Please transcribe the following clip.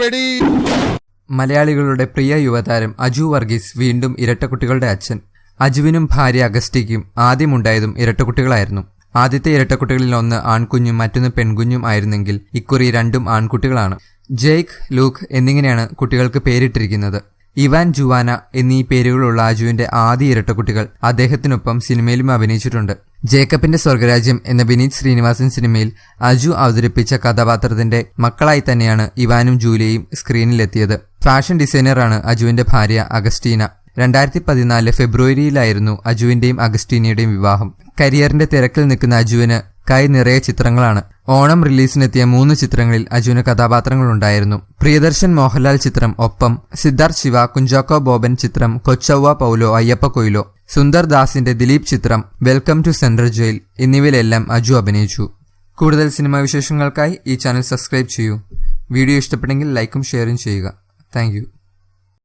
വെടി. മലയാളികളുടെ പ്രിയ യുവതാരം അജു വർഗീസ് വീണ്ടും ഇരട്ടക്കുട്ടികളുടെ അച്ഛൻ. അജുവിനും ഭാര്യ അഗസ്റ്റിക്കും ആദ്യമുണ്ടായതും ഇരട്ടക്കുട്ടികളായിരുന്നു. ആദ്യത്തെ ഇരട്ടക്കുട്ടികളിൽ ഒന്ന് ആൺകുഞ്ഞും മറ്റൊന്ന് പെൺകുഞ്ഞും ആയിരുന്നെങ്കിൽ ഇക്കുറി രണ്ടും ആൺകുട്ടികളാണ്. ജെയ്ക്ക് ലൂക്ക് എന്നിങ്ങനെയാണ് കുട്ടികൾക്ക് പേരിട്ടിരിക്കുന്നത്. ഇവാൻ ജുവാന എന്നീ പേരുകളുള്ള അജുവിന്റെ ആദ്യ ഇരട്ടക്കുട്ടികൾ അദ്ദേഹത്തിനൊപ്പം സിനിമയിലും അഭിനയിച്ചിട്ടുണ്ട്. ജേക്കബിന്റെ സ്വർഗരാജ്യം എന്ന വിനീത് ശ്രീനിവാസൻ സിനിമയിൽ അജു അവതരിപ്പിച്ച കഥാപാത്രത്തിന്റെ മക്കളായി തന്നെയാണ് ഇവാനും ജൂലിയയും സ്ക്രീനിലെത്തിയത്. ഫാഷൻ ഡിസൈനറാണ് അജുവിന്റെ ഭാര്യ അഗസ്റ്റീന. രണ്ടായിരത്തി പതിനാല് ഫെബ്രുവരിയിലായിരുന്നു അജുവിന്റെയും അഗസ്റ്റീനയുടെയും വിവാഹം. കരിയറിന്റെ തിരക്കിൽ നിൽക്കുന്ന അജുവിന് കൈ നിറയെ ചിത്രങ്ങളാണ്. ഓണം റിലീസിനെത്തിയ മൂന്ന് ചിത്രങ്ങളിൽ അജുവിന് കഥാപാത്രങ്ങളുണ്ടായിരുന്നു. പ്രിയദർശൻ മോഹൻലാൽ ചിത്രം ഒപ്പം സിദ്ധാർത്ഥ് ശിവ കുഞ്ചാക്കോ ബോബൻ ചിത്രം കൊച്ചവ്വ പൗലോ അയ്യപ്പ കൊയിലോ സുന്ദർ ദാസിന്റെ ദിലീപ് ചിത്രം വെൽക്കം ടു സെൻട്രൽ ജയിൽ എന്നിവയിലെല്ലാം അജു അഭിനയിച്ചു. കൂടുതൽ സിനിമാ വിശേഷങ്ങൾക്കായി ഈ ചാനൽ സബ്സ്ക്രൈബ് ചെയ്യൂ. വീഡിയോ ഇഷ്ടപ്പെട്ടെങ്കിൽ ലൈക്കും ഷെയറും ചെയ്യുക. താങ്ക്